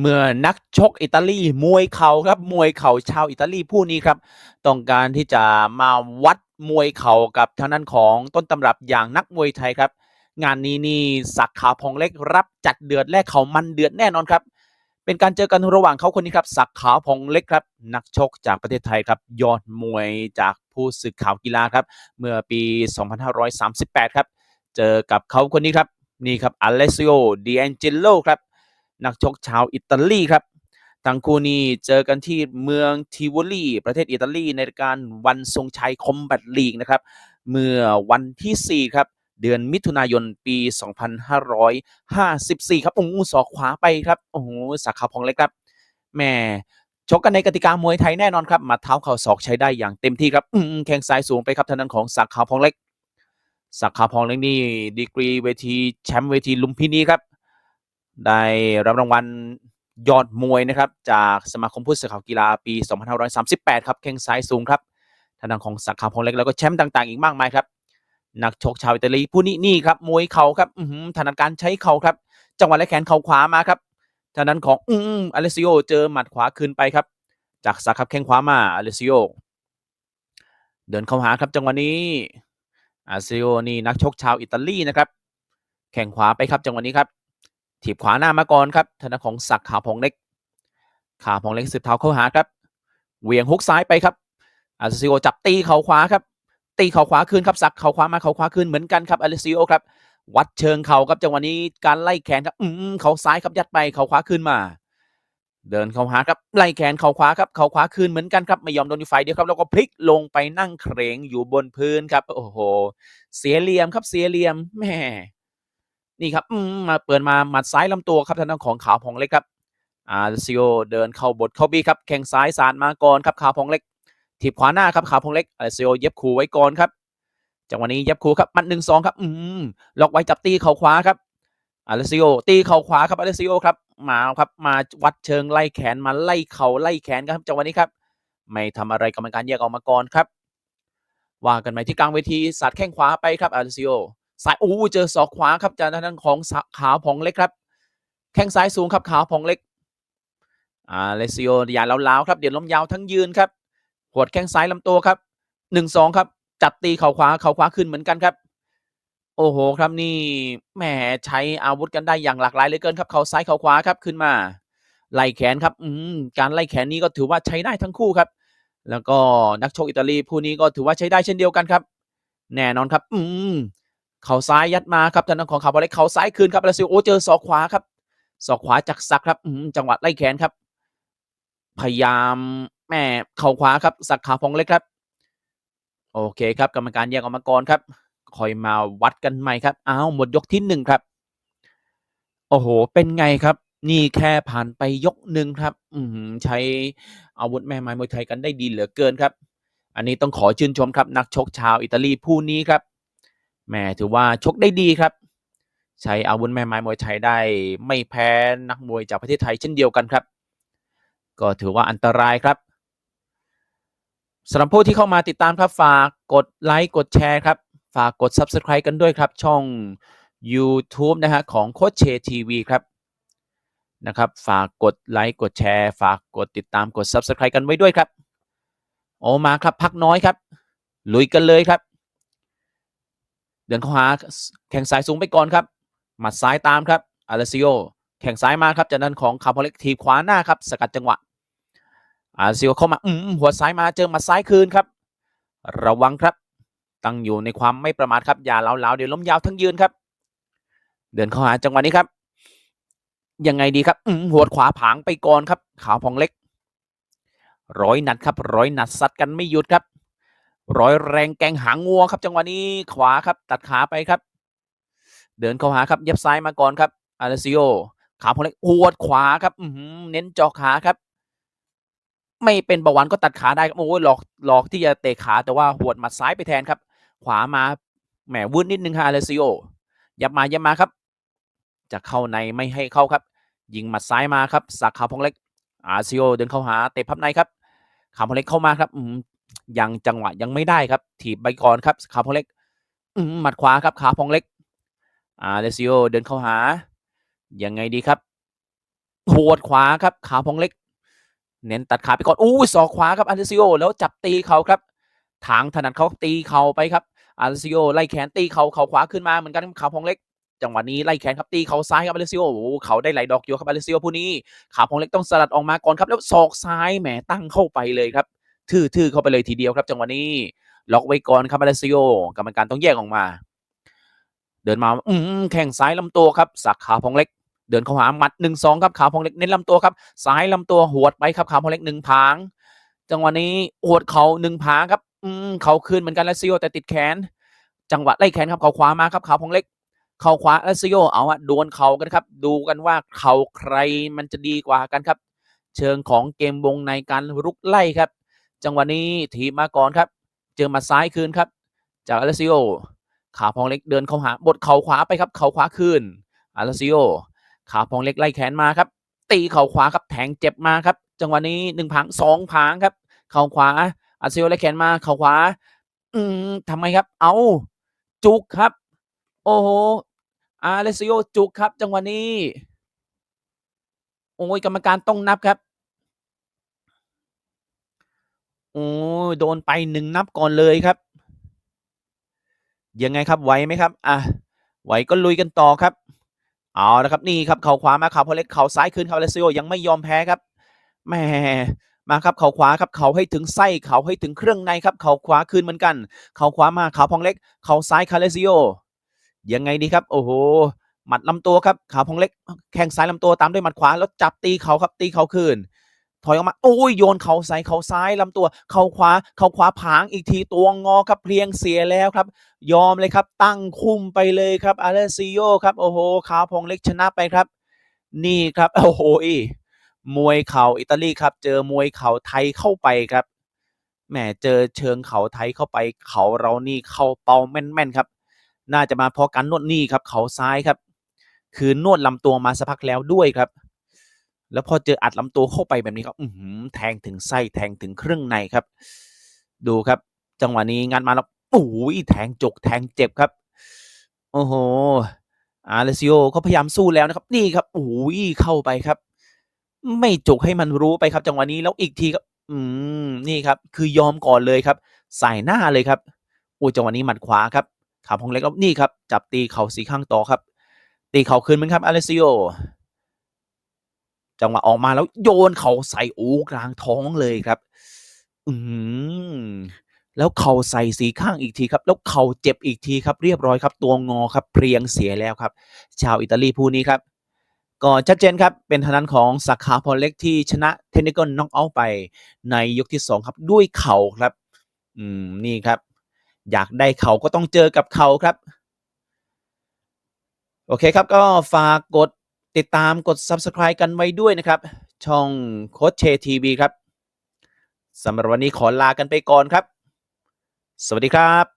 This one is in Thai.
เมื่อนักชกอิตาลีมวยเข่าครับมวยเข่าชาวอิตาลีผู้นี้ครับ ต้องการที่จะมาวัดมวยเข่ากับทางด้านของต้นตำรับอย่างนักมวยไทยครับ งานนี้นี่สักขาพองเล็กรับจัดเดือดแลกเขามันเดือดแน่นอนครับ เป็นการเจอกันระหว่างเขาคนนี้ครับสักขาพองเล็กครับ นักชกจากประเทศไทยครับ ยอดมวยจากผู้สื่อข่าวกีฬาครับ เมื่อปี 2538 ครับ เจอกับเขาคนนี้ครับนี่ครับอเลซิโอดีแองเจโลครับ นักชกชาวอิตาลีครับทั้งคู่นี้เจอกันที่เมืองทิวอลีประเทศอิตาลีในการวันทรงชัยคอมแบทลีกนะครับ เมื่อวันที่ 4 ครับเดือนมิถุนายนปี 2554 ครับอ้โหศอกขวาไปครับโอ้โหสักขาพองเล็กครับแหม่ชกกันในกติกามวยไทยแน่นอนครับหมาเท้าเข่าศอกใช้ได้อย่างเต็มที่ครับแข้งซ้ายสูงไปครับทางด้านของสักขาพองเล็กสักขาพองเล็กนี่ดีกรีเวทีแชมป์เวทีลุมพินีครับ ได้รับรางวัลยอดมวยนะครับ จากสมาคมผู้สื่อข่าวกีฬาปี 2538 ครับแข้งซ้ายสูงครับทางด้านของสักขาพองเล็กแล้วก็แชมป์ต่างๆ อีกมากมายครับ นักชกชาวอิตาลีผู้นี้นี่ครับมวยเข่าครับอื้อหือถนัดการใช้เข่าครับ จังหวะและแขนเข่าขวามาครับทางด้านของอืมอเลซิโอเจอหมัดขวาคืนไปครับ จากสักครับแข้งขวามาอเลซิโอเดินเข้าหาครับจังหวะนี้อาซิโอนี่นักชกชาวอิตาลีนะครับ แข่งขวาไปครับจังหวะนี้ครับ ถีบขวาหน้ามาก่อนครับทางด้าของสักขาวพองเล็กขาวพองเล็กสืบเท้าเข้าหาครับเหวียงฮุกซ้ายไปครับอาซิโอจับตีเข่าขวาครับ ตีเข่าขวาคืนครับสักเข่าขวามาเข่าขวาคืนเหมือนกันครับอเลซิโอครับ วัดเชิงเข่าครับจังหวะนี้การไล่แขนครับอืมเข่าซ้ายครับยัดไปเข่าขวาคืนมา เดินเข้าหาครับไล่แขนเข่าขวาครับเข่าขวาคืนเหมือนกันครับไม่ยอมโดนอีกฝ่ายเดียวครับแล้วก็พลิกลงไปนั่งเครงอยู่บนพื้นครับ โอ้โห เสียเหลี่ยมครับเสียเหลี่ยมแม่ นี่ครับมาเปิดมาหมัดซ้ายลำตัวครับทางด้านของขาวพองเล็กครับอาซิโอเดินเข้าบทเข้าบีครับแข้งซ้ายสานมาก่อนครับขาวพองเล็กถีบขวาหน้าครับขาวพองเล็กอาซิโอเย็บขู่ไว้ก่อนครับจังหวะนี้เย็บขู่ครับมัดหนึ่งสองครับอืมล็อกไว้จับตีเข่าขวาครับอาเลซิโอตีเข่าขวาครับอาเลซิโอครับมาครับมาวัดเชิงไล่แขนมาไล่เข่าไล่แขนครับจังหวะนี้ครับ ไม่ทำอะไรกรรมการแยกออกมาก่อนครับว่ากันใหม่ที่กลางเวทีสัดแข้งขวาไปครับอาเลซิโอ สายอู้เจอศอกขวาครับจากทางด้านของขาวพองเล็กครับ แข้งซ้ายสูงครับขาวพองเล็กอาเลซิโออย่าล้าวๆครับเดี๋ยวล้มยาวทั้งยืนครับหัวดแข้งซ้ายลำตัวครับหนึ่งสองครับจับตีเข่าขวาเข่าขวาขึ้นเหมือนกันครับ โอ้โหครับนี่แหมใช้อาวุธกันได้อย่างหลากหลายเหลือเกินครับเข่าซ้ายเข่าขวาครับขึ้นมาไล่แขนครับอืมการไล่แขนนี้ก็ถือว่าใช้ได้ทั้งคู่ครับ แล้วก็นักชกอิตาลีผู้นี้ก็ถือว่าใช้ได้เช่นเดียวกันครับ แน่นอนครับ อืม เข่าซ้ายยัดมาครับทางด้านของขาวบอลเล็กเข่าซ้ายคืนครับแล้วซิโอเจอศอกขวาครับศอกขวาจากสักครับอืมจังหวะไล่แขนครับ พยายามแม่เข่าขวาครับสักขาพองเล็กครับ โอเคครับกรรมการแยกออกมาก่อนครับคอยมาวัดกันใหม่ครับอ้าวหมดยกที่หนึ่งครับ โอ้โห เป็นไงครับ นี่แค่ผ่านไปยกหนึ่งครับ อืมใช้อาวุธแม่ไม้มวยไทยกันได้ดีเหลือเกินครับ อันนี้ต้องขอชื่นชมครับ นักชกชาวอิตาลีผู้นี้ครับ แม่ถือว่าชกได้ดีครับ ใช้อาวุธแม่ไม้มวยไทยได้ไม่แพ้นักมวยจากประเทศไทยเช่นเดียวกันครับ ก็ถือว่าอันตรายครับสำหรับผู้ที่เข้ามาติดตามครับฝากกดไลค์กดแชร์ครับ ฝากกด Subscribe กันด้วยครับ ช่อง YouTube นะฮะของโคชเชทีวีครับนะครับ ฝากกดไลค์กดแชร์ ฝากกดติดตามกด Subscribe กันไว้ด้วยครับ โอมาครับพักน้อยครับ ลุยกันเลยครับ เดินเข้าหาแข่งสายสูงไปก่อนครับ หมัดซ้ายตามครับอาเลซิโอแข่งซ้ายมาครับจากนั้นของคาร์พอเล็กทีขวาหน้าครับ สกัดจังหวะอาซิโอเข้ามาอืมหัวซ้ายมาเจอหมัดซ้ายคืนครับ ระวังครับ ตั้งอยู่ในความไม่ประมาทครับอย่าเล้าๆเดี๋ยวล้มยาวทั้งยืนครับ เดินเข้าหาจังหวะนี้ครับยังไงดีครับอืมหัวขวาผางไปก่อนครับ ขาวพองเล็ก ร้อยนัดครับ ร้อยนัดซัดกันไม่หยุดครับ ร้อยแรงแกงหางงัวครับ จังหวะนี้ขวาครับตัดขาไปครับ เดินเข้าหาครับเย็บซ้ายมาก่อนครับอาเลซิโอขาพองเล็กหัวขวาครับอืเน้นเจาะขาครับ ไม่เป็นเบาหวานก็ตัดขาได้ครับโอ้ยหลอกหลอกที่จะเตะขาแต่ว่าหวดหมัดซ้ายไปแทนครับ ขวามาแหมวืดนิดนึงฮะอาเลซิโอยับมายับมาครับ จะเข้าในไม่ให้เข้าครับ ยิงหมัดซ้ายมาครับสักขาพองเล็กอาซิโอเดินเข้าหาเตะพับในครับขาพองเล็กเข้ามาครับ ยังจังหวะยังไม่ได้ครับ ถีบใบก่อนครับขาพองเล็กหมัดขวาครับขาพองเล็กอาเลซิโอเดินเข้าหา ยังไงดีครับหัวดขวาครับขาพองเล็ก เน้นตัดขาไปก่อนอู้ยศอกขวาครับอาร์เซซิโอแล้วจับตีเขาครับ ทางถนัดเขาตีเข่าไปครับอาร์เซซิโอไล่แขนตีเขาเข่าขวาขึ้นมาเหมือนกันขาพองเล็กจังหวะนี้ไล่แขนครับตีเขาซ้ายครับอาร์เซซิโอโอ้เขาได้ไหลดอกอยู่ครับอาร์เซซิโอผู้นี้ขาพองเล็กต้องสลัดออกมาก่อนครับแล้วศอกซ้ายแหมตั้งเข้าไปเลยครับ ทื่อๆเข้าไปเลยทีเดียวครับจังหวะนี้ล็อกไว้ก่อนครับอาเซซิโอกรรมการต้องแยกออกมา เดินมาอืมแข้งซ้ายลำตัวครับสักขาพองเล็ก เดินเข้าหาหมัดหนึ่งสองครับขาพองเล็กเน้นลำตัวครับซ้ายลำตัวหวดไปครับขาพองเล็กหนึ่งผาง จังหวะนี้หวดเขาหนึ่งผางครับอืมเขาคืนเหมือนกันแล้วซิโอแต่ติดแขน จังหวะไล่แขนครับเขาขวามาครับขาพองเล็กเข่าขวาแล้วซิโอเอาอะดวลเข่ากันครับ ดูกันว่าเข่าใครมันจะดีกว่ากันครับ เชิงของเกมวงในการรุกไล่ครับ จังหวะนี้ทีมมาก่อนครับ เจอมาซ้ายคืนครับ จากอาร์เซซิโอขาพองเล็กเดินเข้าหาบดเข่าขวาไปครับเข่าขวาคืนอาร์เซซิโอขาพองเล็กไล่แขนมาครับ ตีเข่าขวาครับแทงเจ็บมาครับ จังหวะนี้หนึ่งผางสองผางครับ เข่าขวาอาร์เซซิโอไล่แขนมาเข่าขวา อืมทำไมครับ เอาจุกครับ โอ้โหอาร์เซซิโอจุกครับ จังหวะนี้โอ้ยกรรมการต้องนับครับ โดนไปหนึ่งนับก่อนเลยครับ ยังไงครับไหวไหมครับ อะไหวก็ลุยกันต่อครับ เอาละครับนี่ครับเข่าขวามาเข่าพอเล็กเข่าซ้ายคืนครับเลซิโอยังไม่ยอมแพ้ครับแหมมาครับเข่าขวาครับเข่าให้ถึงไส้เข่าให้ถึงเครื่องในครับเข่าขวาคืนเหมือนกันเข่าขวามาเข่าพองเล็กเข่าซ้ายคาเลซิโอยังไงดีครับ โอ้โหหมัดลำตัวครับขาพองเล็กแข้งซ้ายลำตัวตามด้วยหมัดขวาแล้วจับตีเขาครับตีเขาคืน ถอยออกมาโอ้ยโยนเข่าใส่เข่าซ้ายลำตัวเข่าขวาเข่าขวาผางอีกทีตัวงอครับเพลียงเสียแล้วครับ ยอมเลยครับ ตั้งคุมไปเลยครับอาร์เรซิโอครับโอ้โหขาวพงเล็กชนะไปครับ นี่ครับโอ้โหอีมวยเข่าอิตาลีครับ เจอมวยเข่าไทยเข้าไปครับแหมเจอเชิงเข่าไทยเข้าไปเขาเรานี่เข้าเป้าแม่นๆครับ น่าจะมาเพราะการนวดนี่ครับ เขาซ้ายครับ คือนวดลำตัวมาสักพักแล้วด้วยครับ แล้วพอเจออัดลำตัวเข้าไปแบบนี้ครับอืแทงถึงไส้แทงถึงเครื่องในครับ ดูครับ จังหวะนี้งานมาแล้วโอ้ยแทงจกแทงเจ็บครับ โอ้โหอาร์เลซิโอเขาพยายามสู้แล้วนะครับ นี่ครับโอ้ยเข้าไปครับ ไม่จกให้มันรู้ไปครับ จังหวะนี้แล้วอีกทีครับ อืมนี่ครับ คือยอมก่อนเลยครับ ใส่หน้าเลยครับโอ้จังหวะนี้หมัดขวาครับขาพองเล็กแล้วนี่ครับ จับตีเข่าสีข้างต่อครับ ตีเข่าคืนมือนครับอาร์เลซิโอ จังหวะออกมาแล้วโยนเข่าใส่โอ้กลางท้องเลยครับ อืมแล้วเข่าใส่สีข้างอีกทีครับ แล้วเข่าเจ็บอีกทีครับ เรียบร้อยครับ ตัวงอครับเพรียงเสียแล้วครับ ชาวอิตาลีผู้นี้ครับ ก็ชัดเจนครับ เป็นทางด้านของสาขาพอเล็กที่ชนะเทคนิคอลน็อกเอาไปในยกที่สองครับด้วยเข่าครับ อืมนี่ครับ อยากได้เข่าก็ต้องเจอกับเข่าครับ โอเคครับก็ฝากกด ติดตามกด Subscribe กันไว้ด้วยนะครับ ช่องโคชเชทีวีครับสำหรับวันนี้ขอลากันไปก่อนครับ สวัสดีครับ